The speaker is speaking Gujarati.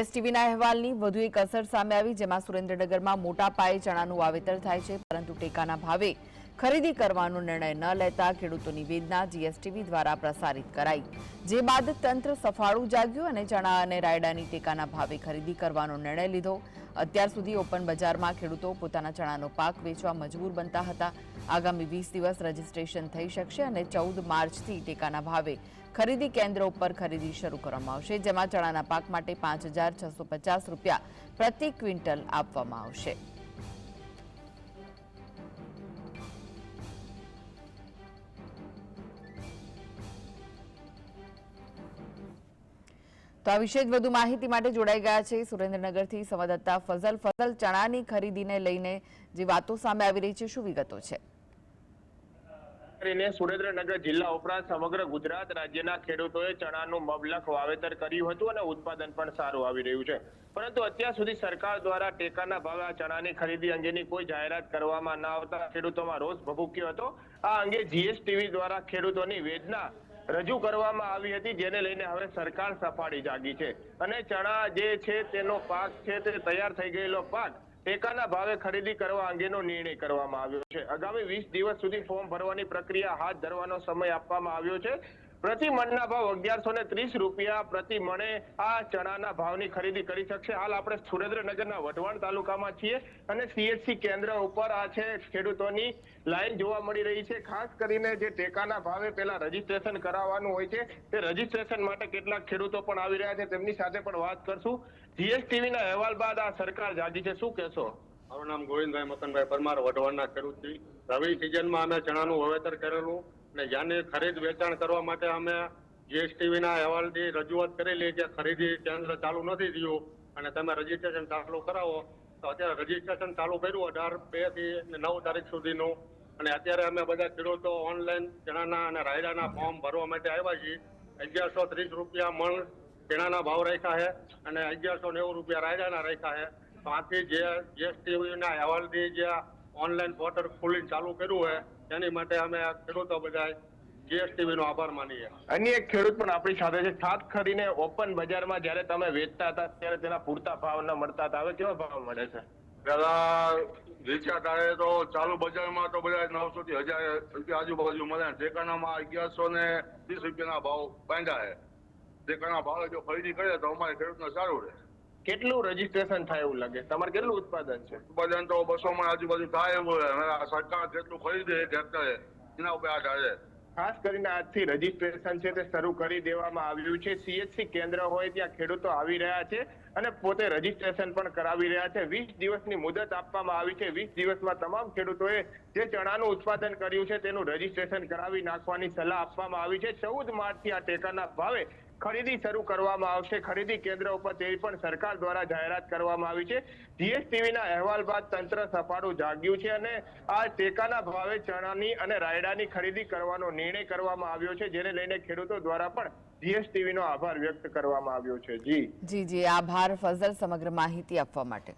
એસટીવીના અહેવાલની વધુ એક અસર સામે આવી, જેમાં સુરેન્દ્રનગરમાં મોટા પાયે ચણાનું વાવેતર થાય છે, પરંતુ ટેકાના ભાવે ખરીદી કરવાનો નિર્ણય ન લેતા ખેડૂતોની વેદના જીએસટીવી દ્વારા પ્રસારિત કરાઈ. જે બાદ તંત્ર સફાળું જાગ્યું અને ચણા અને રાયડાની ટેકાના ભાવે ખરીદી કરવાનો નિર્ણય લીધો. અત્યાર સુધી ઓપન બજારમાં ખેડૂતો પોતાના ચણાનો પાક વેચવા મજબૂર બનતા હતા. આગામી વીસ દિવસ રજીસ્ટ્રેશન થઈ શકશે અને ચૌદ માર્ચથી ટેકાના ભાવે ખરીદી કેન્દ્ર ઉપર ખરીદી શરૂ કરવામાં આવશે, જેમાં ચણાના પાક માટે પાંચ રૂપિયા પ્રતિ ક્વિન્ટલ આપવામાં આવશે. તો આ વિશે વધુ માહિતી માટે જોડાઈ ગયા છે સુરેન્દ્રનગરથી સંવાદદાતા ફઝલ. ફઝલ, ચણાની ખરીદીને લઈને જે વાતો સામે આવી રહી છે, શું વિગતો છે? સુરેન્દ્રનગર જિલ્લા ઉપરાંત સમગ્ર ગુજરાત રાજ્યના ખેડૂતોએ ચણાનું મબલખ વાવેતર કર્યું હતું અને ઉત્પાદન પણ સારું આવી રહ્યું છે. પરંતુ અત્યાર સુધી સરકાર દ્વારા ટેકાના ભાવે ચણાની ખરીદી અંગેની કોઈ જાહેરાત કરવામાં ન આવતા ખેડૂતોમાં રોષ ભભૂક્યો હતો. આ અંગે જીએસટીવી દ્વારા ખેડૂતોની વેદના રજૂ કરવામાં આવી હતી, જેને લઈને હવે સરકાર સફાળી જાગી છે. અને ચણા જે છે તેનો પાક છે તે તૈયાર થઈ ગયેલો પાક ટેકાના ભાવે ખરીદી કરવા અંગેનો નિર્ણય કરવામાં આવ્યો છે. આગામી વીસ દિવસ સુધી ફોર્મ ભરવાની પ્રક્રિયા હાથ ધરવાનો સમય આપવામાં આવ્યો છે. પ્રતિ મણના ભાવ અગિયારસો ને ત્રીસ રૂપિયા, પ્રતિ મણે આ ચણાના ભાવની ખરીદી કરી શકશે. હાલ આપણે સુરેન્દ્રનગરના વઢવાણ તાલુકામાં છીએ અને સીએચસી કેન્દ્ર ઉપર આ છે ખેડૂતોની લાઈન જોવા મળી રહી છે. ખાસ કરીને જે ટેકાના ભાવે પેલા રજીસ્ટ્રેશન કરાવવાનું હોય છે, તે રજીસ્ટ્રેશન માટે કેટલાક ખેડૂતો પણ આવી રહ્યા છે. તેમની સાથે પણ વાત કરશું. જીએસટીવી ના અહેવાલ બાદ આ સરકાર જાગી છે. શું કહેશો? મારું નામ ગોવિંદભાઈ મકનભાઈ પરમાર, વઢવાણના ખેડૂત રવિ સિઝનમાં અમે ચણાનું વાવેતર કરેલું. અને જ્યાંની ખરીદ વેચાણ કરવા માટે અમે જીએસટીવીના અહેવાલથી રજૂઆત કરેલી કે ખરીદી કેન્દ્ર ચાલુ નથી થયું અને તમે રજીસ્ટ્રેશન ચાલુ કરાવો, તો અત્યારે રજીસ્ટ્રેશન ચાલુ કર્યું અઢાર બેથી નવ તારીખ સુધીનું. અને અત્યારે અમે બધા ખેડૂતો ઓનલાઈન ચણાના અને રાયડાના ફોર્મ ભરવા માટે આવ્યા છીએ. અગિયારસો ત્રીસ રૂપિયા મણ ચણાના ભાવ રાખ્યા છે અને અગિયારસો નેવું રૂપિયા રાયડાના રાખ્યા છે. તો આથી જે જીએસટીવીના અહેવાલથી જે ઓનલાઈન પોર્ટલ ખોલીને ચાલુ કર્યું હોય તેની માટે અમે આ ખેડૂતો બધા જીએસટીવી નો આભાર માનીએ. અન્ય એક ખેડૂત પણ આપણી સાથે છે. ખાસ કરીને ઓપન બજારમાં જ્યારે તમે વેચતા હતા ત્યારે તેના પૂરતા ભાવ ન મળતા હતા. હવે કેવા ભાવ મળે છે? પેલા વેચ્યા ત્યારે તો ચાલુ બજારમાં તો બધા નવસો થી હજાર રૂપિયા આજુબાજુ મળે ઠેકાણામાં અગિયારસો ને ત્રીસ રૂપિયાના ભાવ બાંધ્યા છે. ઠેકાણા ભાવ જો ખરીદી કરે તો અમારે ખેડૂતને સારું રહે. કેટલું રજીસ્ટ્રેશન થાય એવું લાગે? તમારે કેટલું ઉત્પાદન છે? ઉત્પાદન તો બસો માં આજુબાજુ થાય એવું સરકાર કેટલું ખરીદે હેક્ટરે એના ઉપર આધાર છે. ખાસ કરીને આજથી રજીસ્ટ્રેશન છે તે શરૂ કરી દેવામાં આવ્યું છે. સીએચસી કેન્દ્ર હોય ત્યાં ખેડૂતો આવી રહ્યા છે અને પોતે રજીસ્ટ્રેશન પણ કરાવી રહ્યા છે. વીસ દિવસની મુદત આપવામાં આવી છે. વીસ દિવસમાં તમામ ખેડૂતોએ જે ચણાનું ઉત્પાદન કર્યું છે તેનું રજીસ્ટ્રેશન કરાવી નાખવાની સલાહ આપવામાં આવી છે. ચૌદ માર્ચથી આ ટેકાના ભાવે ખરીદી શરૂ કરવામાં આવશે. ખરીદી કેન્દ્ર ઉપર તેવી પણ સરકાર દ્વારા જાહેરાત કરવામાં આવી છે. જીએસટીવીના અહેવાલ બાદ તંત્ર સફાળું જાગ્યું છે અને આ ટેકાના ભાવે ચણાની અને રાયડાની ખરીદી કરવાનો નિર્ણય કરવામાં આવ્યો છે, જેને લઈને ખેડૂતો દ્વારા પણ જીએસટીવી નો આભાર વ્યક્ત કરવામાં આવ્યો છે. જી. જી જી. આભાર ફઝલ સમગ્ર માહિતી આપવા માટે.